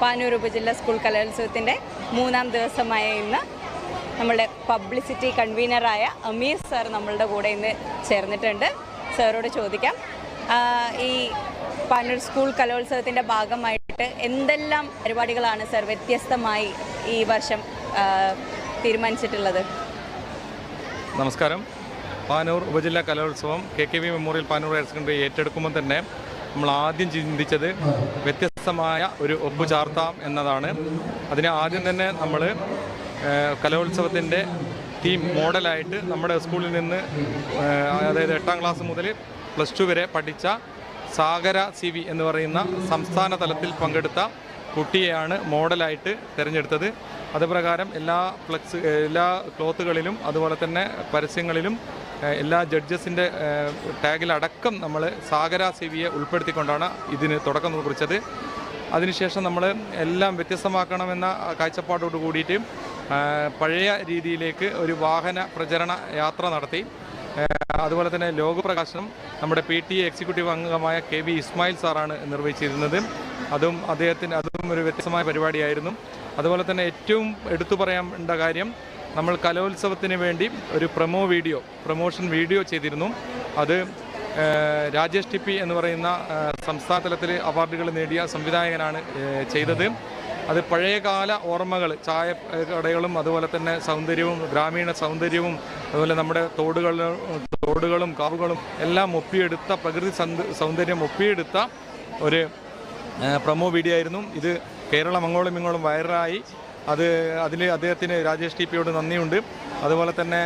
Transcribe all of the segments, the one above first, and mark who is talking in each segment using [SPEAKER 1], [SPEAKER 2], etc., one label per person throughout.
[SPEAKER 1] പാനൂർ ഉപജില്ല സ്കൂൾ കലോത്സവത്തിന്റെ മൂന്നാം ദിവസമായ ഇന്ന് നമ്മളുടെ പബ്ലിസിറ്റി കൺവീനറായ അമീർ സാർ നമ്മളുടെ കൂടെ ഇന്ന് ചേർന്നിട്ടുണ്ട്. സാറോട് ചോദിക്കാം. ഈ പാനൂർ സ്കൂൾ കലോത്സവത്തിന്റെ ഭാഗമായിട്ട് എന്തെല്ലാം പരിപാടികളാണ് സാർ വ്യത്യസ്തമായി ഈ വർഷം തീരുമാനിച്ചിട്ടുള്ളത്?
[SPEAKER 2] നമസ്കാരം. പാനൂർ ഉപജില്ലാ കലോത്സവം K K V memorial Panoor higher secondary ഏറ്റെടുക്കുമ്പോൾ തന്നെ നമ്മൾ ആദ്യം ചിന്തിച്ചത് വ്യത്യസ്തമായ ഒരു ഒപ്പ് ചാർത്താം എന്നതാണ്. അതിന് ആദ്യം തന്നെ നമ്മൾ കലോത്സവത്തിന്റെ തീം മോഡലായിട്ട് നമ്മുടെ സ്കൂളിൽ നിന്ന് അതായത് എട്ടാം ക്ലാസ് മുതൽ പ്ലസ് ടു വരെ പഠിച്ച സാഗര സി വി എന്ന് പറയുന്ന സംസ്ഥാന തലത്തിൽ പങ്കെടുത്ത കുട്ടിയെയാണ് മോഡലായിട്ട് തിരഞ്ഞെടുത്തത്. അതുപ്രകാരം എല്ലാ ഫ്ലക്സ് എല്ലാ ക്ലോത്തുകളിലും അതുപോലെ തന്നെ പരസ്യങ്ങളിലും എല്ലാ ജഡ്ജസിന്റെ ടാഗിലടക്കം നമ്മൾ സാഗര സി വിയെ ഉൾപ്പെടുത്തിക്കൊണ്ടാണ് ഇതിന് തുടക്കം കുറിച്ചത്. അതിനുശേഷം നമ്മൾ എല്ലാം വ്യത്യസ്തമാക്കണമെന്ന കാഴ്ചപ്പാടോട് കൂടിയിട്ട് പഴയ രീതിയിലേക്ക് ഒരു വാഹന പ്രചരണ യാത്ര നടത്തി. അതുപോലെ തന്നെ ലോകപ്രകാശനം നമ്മുടെ പി ടി എ എക്സിക്യൂട്ടീവ് അംഗമായ കെ വി ഇസ്മായിൽ സാറാണ് നിർവഹിച്ചിരുന്നത്. അതും അദ്ദേഹത്തിന് അതും ഒരു വ്യത്യസ്തമായ പരിപാടിയായിരുന്നു. അതുപോലെ തന്നെ ഏറ്റവും എടുത്തു പറയേണ്ട കാര്യം നമ്മൾ കലോത്സവത്തിന് വേണ്ടി ഒരു പ്രൊമോ വീഡിയോ പ്രൊമോഷൻ വീഡിയോ ചെയ്തിരുന്നു. അത് രാജേഷ് ടിപ്പി എന്ന് പറയുന്ന സംസ്ഥാന തലത്തിൽ അവാർഡുകൾ നേടിയ സംവിധായകനാണ് ചെയ്തത്. അത് പഴയകാല ഓർമ്മകൾ ചായ കടകളും അതുപോലെ തന്നെ സൗന്ദര്യവും ഗ്രാമീണ സൗന്ദര്യവും അതുപോലെ നമ്മുടെ തോടുകളും തോടുകളും കാവുകളും എല്ലാം ഒപ്പിയെടുത്ത പ്രകൃതി സൗന്ദര്യം ഒപ്പിയെടുത്ത ഒരു പ്രൊമോ വീഡിയോ ആയിരുന്നു. ഇത് കേരളം അങ്ങോളം ഇങ്ങോളം വൈറലായി. അത് അതിൽ അദ്ദേഹത്തിന് രാജേഷ് ടി പിയോട് നന്ദിയുണ്ട്. അതുപോലെ തന്നെ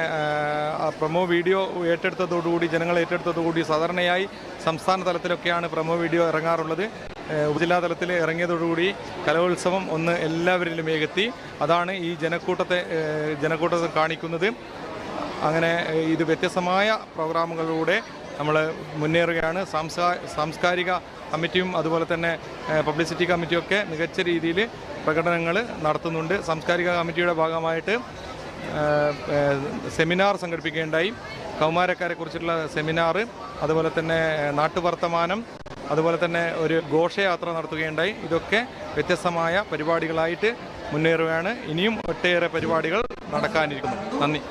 [SPEAKER 2] പ്രമോ വീഡിയോ ഏറ്റെടുത്തതോടുകൂടി ജനങ്ങൾ ഏറ്റെടുത്തതോടുകൂടി സാധാരണയായി സംസ്ഥാന തലത്തിലൊക്കെയാണ് പ്രമോ വീഡിയോ ഇറങ്ങാറുള്ളത്. ഉപജില്ലാ തലത്തിൽ ഇറങ്ങിയതോടുകൂടി കലോത്സവം ഒന്ന് എല്ലാവരിലും ഏകെത്തി. അതാണ് ഈ ജനക്കൂട്ടത്തെ ജനക്കൂട്ടത്തെ കാണിക്കുന്നത്. അങ്ങനെ ഇത് വ്യത്യസ്തമായ പ്രോഗ്രാമുകളിലൂടെ നമ്മൾ മുന്നേറുകയാണ്. സാംസ്കാ സാംസ്കാരിക കമ്മിറ്റിയും അതുപോലെ തന്നെ പബ്ലിസിറ്റി കമ്മിറ്റിയും ഒക്കെ മികച്ച രീതിയിൽ പ്രകടനങ്ങൾ നടത്തുന്നുണ്ട്. സാംസ്കാരിക കമ്മിറ്റിയുടെ ഭാഗമായിട്ട് സെമിനാർ സംഘടിപ്പിക്കുകയുണ്ടായി. കൗമാരക്കാരെ കുറിച്ചുള്ള സെമിനാർ അതുപോലെ തന്നെ നാട്ടുവർത്തമാനം അതുപോലെ തന്നെ ഒരു ഘോഷയാത്ര നടത്തുകയുണ്ടായി. ഇതൊക്കെ വ്യത്യസ്തമായ പരിപാടികളായിട്ട് മുന്നേറുകയാണ്. ഇനിയും ഒട്ടേറെ പരിപാടികൾ നടക്കാനിരിക്കുന്നു. നന്ദി.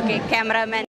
[SPEAKER 1] Okay cameraman